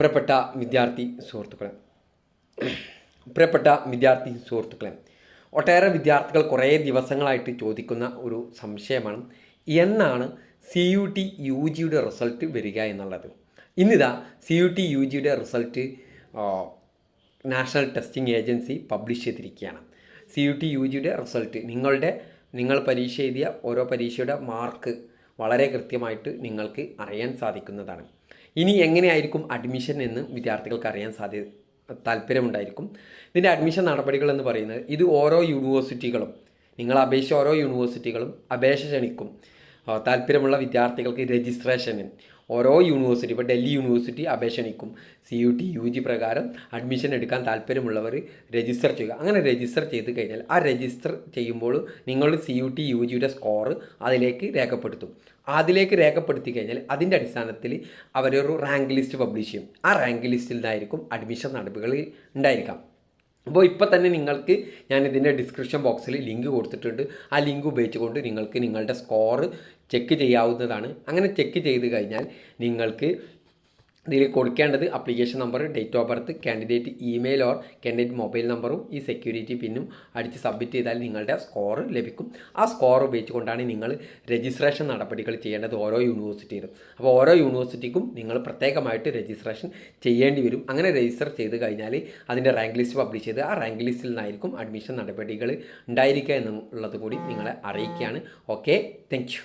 പ്രിയപ്പെട്ട വിദ്യാർത്ഥി സുഹൃത്തുക്കളെ. പ്രിയപ്പെട്ട വിദ്യാർത്ഥി സുഹൃത്തുക്കളെ ഒട്ടേറെ വിദ്യാർത്ഥികൾ കുറേ ദിവസങ്ങളായിട്ട് ചോദിക്കുന്ന ഒരു സംശയമാണ്. എന്നാണ് സി യു ടി യു ജിയുടെ റിസൾട്ട് വരിക എന്നുള്ളത്? ഇന്നിതാ സി യു ടി യു ജിയുടെ result national testing agency publish ചെയ്തിരിക്കുകയാണ്. സി യു ടി യു ജിയുടെ റിസൾട്ട് നിങ്ങളുടെ നിങ്ങൾ പരീക്ഷ എഴുതിയ ഓരോ പരീക്ഷയുടെ മാർക്ക് വളരെ കൃത്യമായിട്ട് നിങ്ങൾക്ക് അറിയാൻ സാധിക്കുന്നതാണ്. ഇനി എങ്ങനെയായിരിക്കും അഡ്മിഷൻ എന്ന് വിദ്യാർത്ഥികൾക്ക് അറിയാൻ സാധ്യ താല്പര്യമുണ്ടായിരിക്കും. ഇതിന്റെ അഡ്മിഷൻ നടപടികൾ എന്ന് പറയുന്നത് ഇത് ഓരോ യൂണിവേഴ്സിറ്റികളും നിങ്ങൾ അപേക്ഷിച്ച ഓരോ യൂണിവേഴ്സിറ്റികളും അപേക്ഷ ക്ഷണിക്കും. താല്പര്യമുള്ള വിദ്യാർത്ഥികൾക്ക് രജിസ്ട്രേഷന്. ഓരോ യൂണിവേഴ്സിറ്റി ഇപ്പോൾ ഡൽഹി യൂണിവേഴ്സിറ്റി അപേക്ഷ ക്ഷണിക്കും C U T U G പ്രകാരം അഡ്മിഷൻ എടുക്കാൻ താല്പര്യമുള്ളവർ രജിസ്റ്റർ ചെയ്യുക. അങ്ങനെ രജിസ്റ്റർ ചെയ്ത് കഴിഞ്ഞാൽ ആ രജിസ്റ്റർ ചെയ്യുമ്പോൾ നിങ്ങൾ സി യു ടി യു ജിയുടെ സ്കോർ അതിലേക്ക് രേഖപ്പെടുത്തും. അതിലേക്ക് രേഖപ്പെടുത്തി കഴിഞ്ഞാൽ അതിന്റെ അടിസ്ഥാനത്തിൽ അവരൊരു റാങ്ക് ലിസ്റ്റ് പബ്ലിഷ് ചെയ്യും. ആ റാങ്ക് ലിസ്റ്റിൽ നിന്നായിരിക്കും അഡ്മിഷൻ നടപടികൾ ഉണ്ടായിരിക്കാം. അപ്പോൾ ഇപ്പോൾ തന്നെ നിങ്ങൾക്ക് ഞാൻ ഇതിന്റെ ഡിസ്ക്രിപ്ഷൻ ബോക്സിൽ ലിങ്ക് കൊടുത്തിട്ടുണ്ട്. ആ ലിങ്ക് ഉപയോഗിച്ചുകൊണ്ട് നിങ്ങൾക്ക് നിങ്ങളുടെ സ്കോർ ചെക്ക് ചെയ്യാവുന്നതാണ്. അങ്ങനെ ചെക്ക് ചെയ്ത് കഴിഞ്ഞാൽ നിങ്ങൾക്ക് ഇതിൽ കൊടുക്കേണ്ടത് application number date of birth candidate email or candidate mobile നമ്പറും ഈ സെക്യൂരിറ്റി പിന്നും അടിച്ച് സബ്മിറ്റ് ചെയ്താൽ നിങ്ങളുടെ സ്കോർ ലഭിക്കും. ആ സ്കോർ ഉപയോഗിച്ചുകൊണ്ടാണ് നിങ്ങൾ രജിസ്ട്രേഷൻ നടപടികൾ ചെയ്യേണ്ടത് ഓരോ യൂണിവേഴ്സിറ്റിയിലും അപ്പോൾ ഓരോ യൂണിവേഴ്സിറ്റിക്കും നിങ്ങൾ പ്രത്യേകമായിട്ട് രജിസ്ട്രേഷൻ ചെയ്യേണ്ടി വരും. അങ്ങനെ രജിസ്റ്റർ ചെയ്ത് കഴിഞ്ഞാൽ അതിന്റെ റാങ്ക് ലിസ്റ്റ് പബ്ലിഷ് ചെയ്ത് ആ റാങ്ക് ലിസ്റ്റിൽ നിന്നായിരിക്കും അഡ്മിഷൻ നടപടികൾ ഉണ്ടായിരിക്കുക എന്നുള്ളത് കൂടി നിങ്ങളെ അറിയിക്കുകയാണ്. Okay thank